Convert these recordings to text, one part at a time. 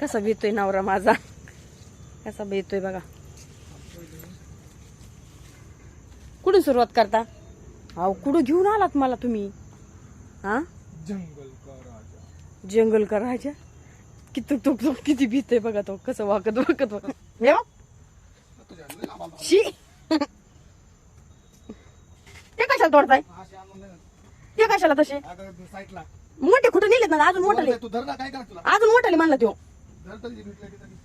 कसा भेटतोय नवरा माझा? कसा भेटतोय बघा. कुठून सुरुवात करता? अहो कुठं घेऊन आलात मला तुम्ही? हा? जंगल का राजा? जंगल का राजा किती तो किती भीतोय बघा तो. कसं वाकत वाकत आला. शी. ते कशाला तोडताय. ते कशाला तसे? मोठे कुठे नेलेत ना अजून मोठाले. अजून मोठाले म्हणला तो. धर तरी भेटलं की तरी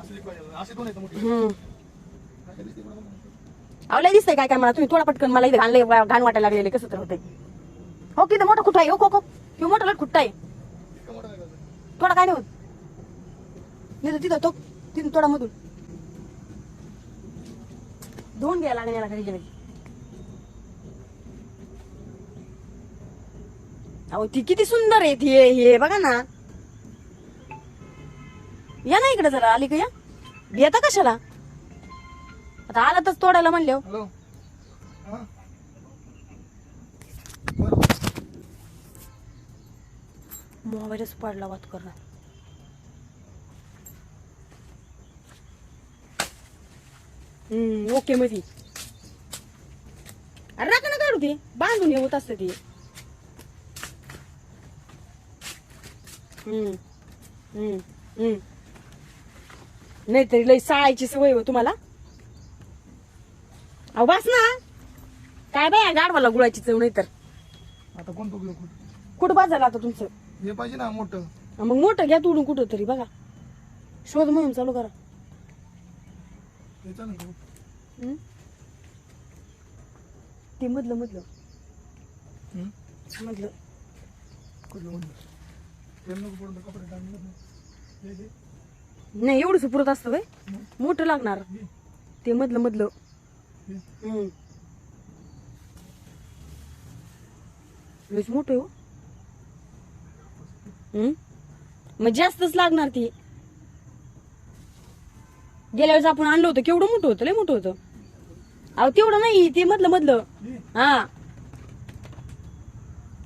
असली पाहिजे अशी दोन आहेत मोठी हम्म अहो दिसतंय काय काय मला. तुम्ही थोडा पटकन मला इथे घाणले घाण वाटायला लागलेले कसं तर होते हो किती मोठा खुट्टा आहे. हो, हो, हो. खो खो मोठा खुट्टा आहे. थोडा काय नाही होत. नाही तर तिथं तो तिथून थोडा मधून. धुवून घ्यायला लागेल याला घरी गेले अहो ती किती सुंदर आहे ती हे बघा ना. या ना इकडे जरा आली का या. येता कशाला? आता आला तर तोडायला म्हणले हो हॅलो. हा. बरं मोबाईलच पडला वाद करणार हम्म ओके मध्ये. अरे राखा ना काढू ते बांधून होत असतं ते हम्म हम्म हम्म. नाहीतरी लई साळायची सवय हो तुम्हाला. अहो बस ना काय बाय गाडवाला गुळाची चव नाही तर आता कोण कुठं कुठं बाजारला आता तुमचं हे पाहिजे ना मोठं मग मोठं घ्या तोडून कुठं तरी बघा शोध मोहीम चालू करा? हं? ते मधलं मधलं हं? मधलं कुठलं म्हणलं? तेल नको पडून तर कपडे टाकले ना. घे. नाही एवढं पुरत असतं बाय मोठं लागणार. ते मधलं मधलं लईच मोठे मोठं हो. मग जास्तच लागणार ती. गेल्या वेळेस आपण आणलं होतं केवढं मोठं होतं लय मोठं होतं. अहो तेवढं नाही ते मधलं मधलं. हा.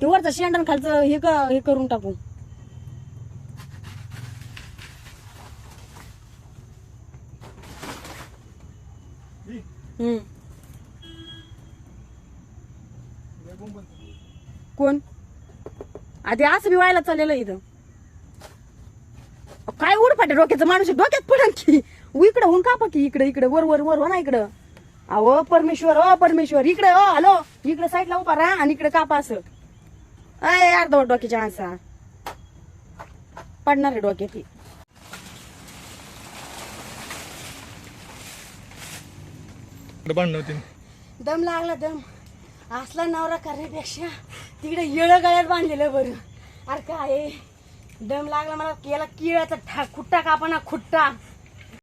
ते वरचं शेंडण खालचं हे क- हे करून टाकू. हम्म. कोण? आधी असं बी व्हायला चाललेलं इथं. काय उडफाटे डोक्याचं माणूस डोक्यात पडन की. इकडं होऊन कापा की. इकडे इकडे वर वर वर हो ना इकडं. अहो परमेश्वर ओ परमेश्वर. इकडे हो हॅलो. इकडे साईडला उभा राहा आणि इकडे कापा असं. अय अर्धवट डोक्याच्या माणसा. पडणार आहे डोक्यात दम लागला दम. असला नवरा करण्यापेक्षा तिकडे येळं गळ्यात बांधलेलं बरं. अरे काय? दम लागला मला केला किळाचा ठा खुट्टा कापाना खुट्टा.